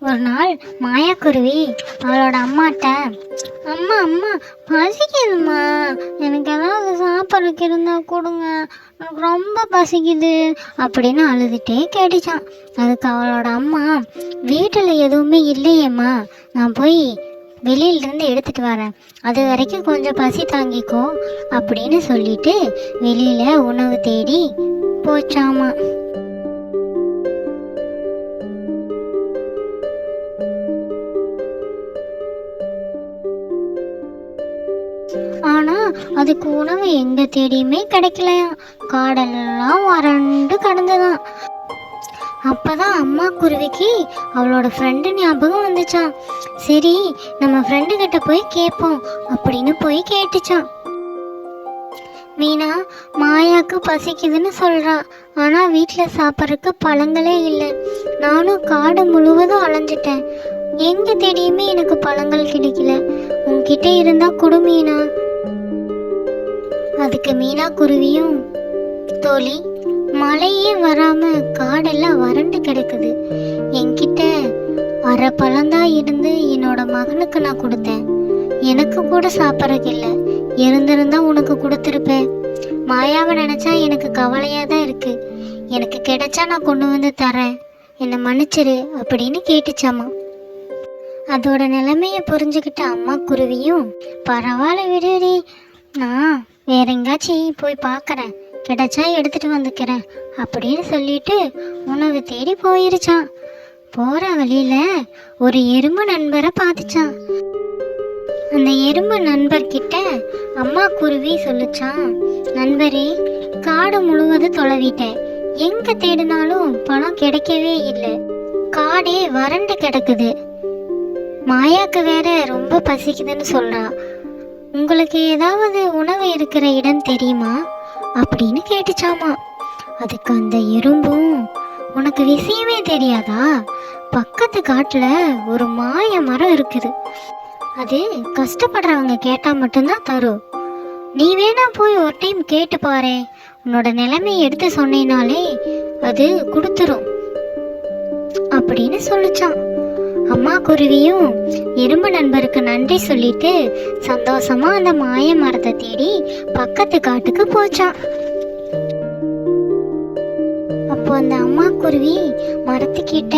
ஒரு நாள் மாயாக்குருவி அவளோட அம்மாட்ட அம்மா அம்மா பசிக்குதுமா எனக்கு ஏதாவது சாப்பிட்றதுக்கு இருந்தால் கொடுங்க. எனக்கு ரொம்ப பசிக்குது. அப்படின்னு அழுதுகிட்டே கேட்டுச்சான். அதுக்கு அவளோட அம்மா வீட்டில் எதுவுமே இல்லையேம்மா. நான் போய் வெளியிலேருந்து எடுத்துகிட்டு வரேன். அது வரைக்கும் கொஞ்சம் பசி தாங்கிக்கோ. அப்படின்னு சொல்லிட்டு வெளியில் உணவு தேடி போச்சாமா. அதுக்கு உணவு எங்க தேடியுமே கிடைக்கலையாம் காடெல்லாம் வறண்டு கடந்துதான் அப்போதான் அம்மா குருவிக்கு அவளோட ஃப்ரெண்டு ஞாபகம் வந்துச்சான் சரி நம்ம ஃப்ரெண்டு கிட்ட போய் கேட்போம் அப்படின்னு போய் கேட்டுச்சான் மீனா மாயாக்கு பசிக்குதுன்னு சொல்றா. ஆனால் வீட்டில் சாப்பிட்றதுக்கு பழங்களே இல்லை. நானும் காடு முழுவதும் அலைஞ்சிட்டேன். எங்கே தேடியுமே எனக்கு பழங்கள் கிடைக்கல. உன்கிட்ட இருந்தால் குடுமீனா அதுக்கு மீனா குருவியும் தோழி மழையே வராம காடெல்லாம் வறண்டு கிடக்குது. என்கிட்ட அரை பழம்தான் இருந்து என்னோட மகனுக்கு நான் கொடுத்தேன். எனக்கு கூட சாப்பிட்றதுக்கு இல்லை இருந்திருந்தா உனக்கு கொடுத்துருப்பேன். மாயாவை நினச்சா எனக்கு கவலையாக தான் இருக்கு. எனக்கு கிடைச்சா நான் கொண்டு வந்து தரேன். என்னை மன்னிச்சிரு அப்படின்னு கேட்டுச்சாமா. அதோட நிலைமையை புரிஞ்சுக்கிட்ட அம்மா குருவியும் பரவாயில்ல விடுடி நான் வேற எங்காச்சும் போய் பார்க்குறேன். கிடைச்சா எடுத்துட்டு வந்துக்கிறேன் அப்படின்னு சொல்லிட்டு உணவு தேடி போயிருச்சான். போற வழியில ஒரு எறும்பு நண்பரை பார்த்துச்சான். அந்த எறும்பு நண்பர்கிட்ட அம்மா குருவி சொல்லுச்சான் நண்பரே காடு முழுவதும் தொலைவிட்டேன். எங்க தேடினாலும் பணம் கிடைக்கவே இல்லை. காடே வறண்டு கிடக்குது. மாயாக்கு வேற ரொம்ப பசிக்குதுன்னு சொல்றா. உங்களுக்கு ஏதாவது உணவு இருக்கிற இடம் தெரியுமா? அப்படின்னு கேட்டுச்சாமா. அதுக்கு அந்த எறும்பும் உனக்கு விஷயமே தெரியாதா? பக்கத்து காட்டில் ஒரு மாய மரம் இருக்குது. அது கஷ்டப்படுறவங்க கேட்டால் மட்டும்தான் தரும். நீ வேணா போய் ஒரு டைம் கேட்டு பாரு. உன்னோட நிலைமையை எடுத்து சொன்னேனாலே அது கொடுத்துரும். அப்படின்னு சொல்லிச்சான். அம்மா குருவியும் எறும்பு நண்பருக்கு நன்றி சொல்லிட்டு சந்தோஷமா அந்த மாய மரத்தை தேடி பக்கத்து காட்டுக்கு போச்சான் அப்போ அந்த அம்மா குருவி மரத்துக்கிட்ட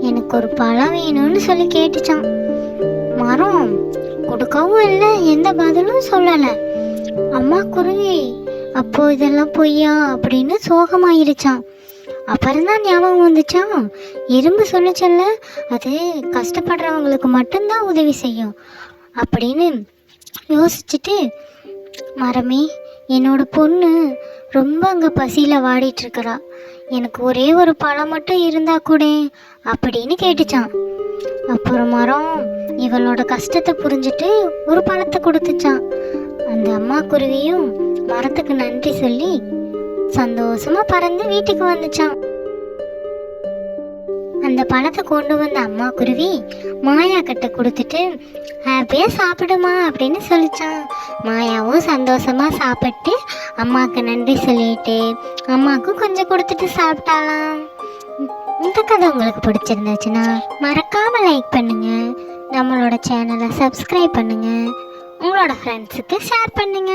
எனக்கு ஒரு பழம் வேணும்னு சொல்லி கேட்டுச்சான் மரம் கொடுக்கவும் இல்லை எந்த பதிலும் சொல்லலை. அம்மா குருவி அப்போ இதெல்லாம் பொய்யா? அப்படின்னு சோகமாயிருச்சான் அப்புறம்தான் ஞாபகம் வந்துச்சான் எறும்பு சொல்லிச்சல்ல அது கஷ்டப்படுறவங்களுக்கு மட்டும்தான் உதவி செய்யும். அப்படின்னு யோசிச்சுட்டு மரமே என்னோட பொண்ணு ரொம்ப அங்கே பசியில் வாடிட்டுருக்கிறா. எனக்கு ஒரே ஒரு பழம் மட்டும் இருந்தா கூட அப்படின்னு கேட்டுச்சான் அப்புறம் மரம் இவளோட கஷ்டத்தை புரிஞ்சுட்டு ஒரு பழத்தை கொடுத்துச்சான் அந்த அம்மா குருவியும் மரத்துக்கு நன்றி சொல்லி சந்தோஷமா பறந்து வீட்டுக்கு வந்துச்சான் அந்த பழத்தை கொண்டு வந்த அம்மா குருவி மாயா கிட்ட கொடுத்துட்டு ஹாப்பியா சாப்பிடுமா அப்படின்னு சொல்லிச்சான் மாயாவும் சந்தோஷமா சாப்பிட்டு அம்மாவுக்கு நன்றி சொல்லிட்டு அம்மாவுக்கும் கொஞ்சம் கொடுத்துட்டு சாப்பிட்டாலாம் இந்த கதை உங்களுக்கு பிடிச்சிருந்துச்சுன்னா மறக்காம லைக் பண்ணுங்க. நம்மளோட சேனலை சப்ஸ்கிரைப் பண்ணுங்க. உங்களோட ஃப்ரெண்ட்ஸுக்கு ஷேர் பண்ணுங்க.